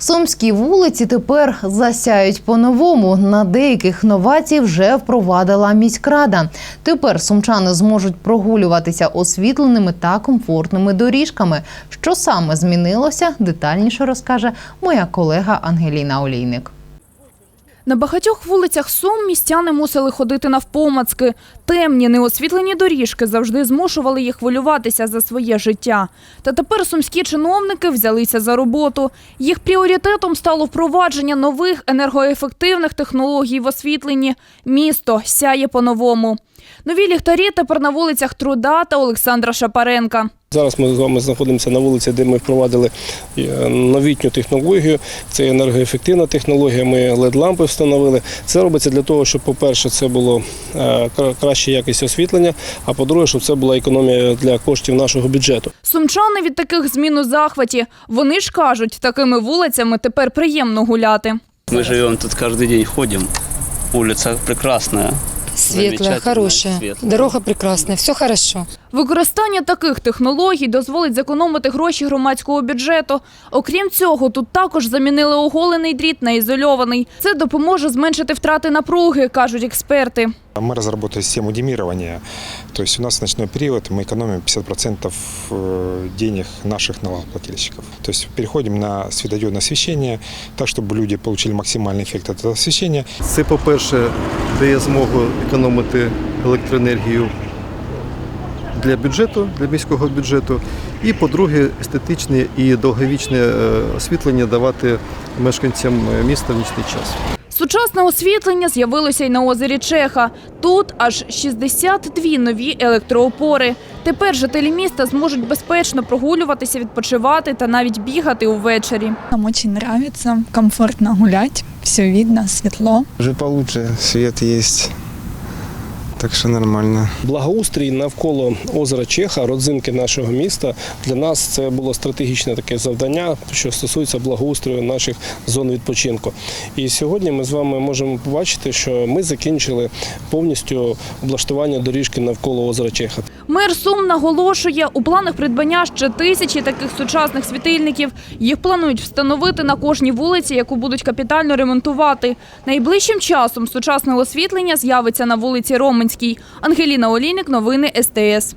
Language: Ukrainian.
Сумські вулиці тепер засяють по-новому. На деяких новацій вже впровадила міськрада. Тепер сумчани зможуть прогулюватися освітленими та комфортними доріжками. Що саме змінилося, детальніше розкаже моя колега Ангеліна Олійник. На багатьох вулицях Сум містяни мусили ходити навпомацки. Темні, неосвітлені доріжки завжди змушували їх хвилюватися за своє життя. Та тепер сумські чиновники взялися за роботу. Їх пріоритетом стало впровадження нових енергоефективних технологій в освітленні. Місто сяє по-новому. Нові ліхтарі тепер на вулицях Труда та Олександра Шапаренка. Зараз ми з вами знаходимося на вулиці, де ми впровадили е, новітню технологію. Це енергоефективна технологія. Ми LED-лампи встановили. Це робиться для того, щоб, по-перше, це було е, кра- краща якість освітлення, а по-друге, щоб це була економія для коштів нашого бюджету. Сумчани від таких змін у захваті. Вони ж кажуть, такими вулицями тепер приємно гуляти. Мы живем тут каждый день, ходим. Улица прекрасная. Светлая, хороше, хорошая. светлая. Дорога прекрасна, все хорошо. Використання таких технологій дозволить зекономити гроші громадського бюджету. Окрім цього, тут також замінили оголений дріт на ізольований. Це допоможе зменшити втрати напруги, кажуть експерти. Мы разработали систему демирования. То есть у нас в ночной период мы экономим 50% э, денег наших налогоплательщиков. То есть переходим на светодиодное освещение, так, чтобы люди получили максимальный эффект от этого освещения. Це, по-перше, дає змогу економити електроенергію для бюджету, для міського бюджету. І, по-друге, естетичне і довговічне е, освітлення давати мешканцям е, міста в нічний час. Сучасне освітлення з'явилося й на озері Чеха. Тут аж 62 нові електроопори. Тепер жителі міста зможуть безпечно прогулюватися, відпочивати та навіть бігати увечері. Нам дуже подобається, комфортно гулять, все видно, світло. Вже краще, світ есть. Так что нормально. Благоустрій навколо озера Чеха, родзинки нашого міста. Для нас це було стратегічне таке завдання, що стосується благоустрою наших зон відпочинку. І сьогодні ми з вами можемо побачити, що ми закінчили повністю облаштування доріжки навколо озера Чеха. Мер Сум наголошує, у планах придбання ще тисячі таких сучасних світильників. Їх планують встановити на кожній вулиці, яку будуть капітально ремонтувати. Найближчим часом сучасне освітлення з'явиться на вулиці Роменській. Ангеліна Олійник, новини СТС.